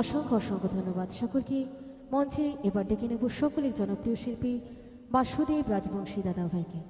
অসংখ্য অসংখ্য ধন্যবাদ। সকলকে মঞ্চে এবার ডেকে নেব সকলের জনপ্রিয় শিল্পী বাসুদেব রাজবংশী দাদাভাইকে।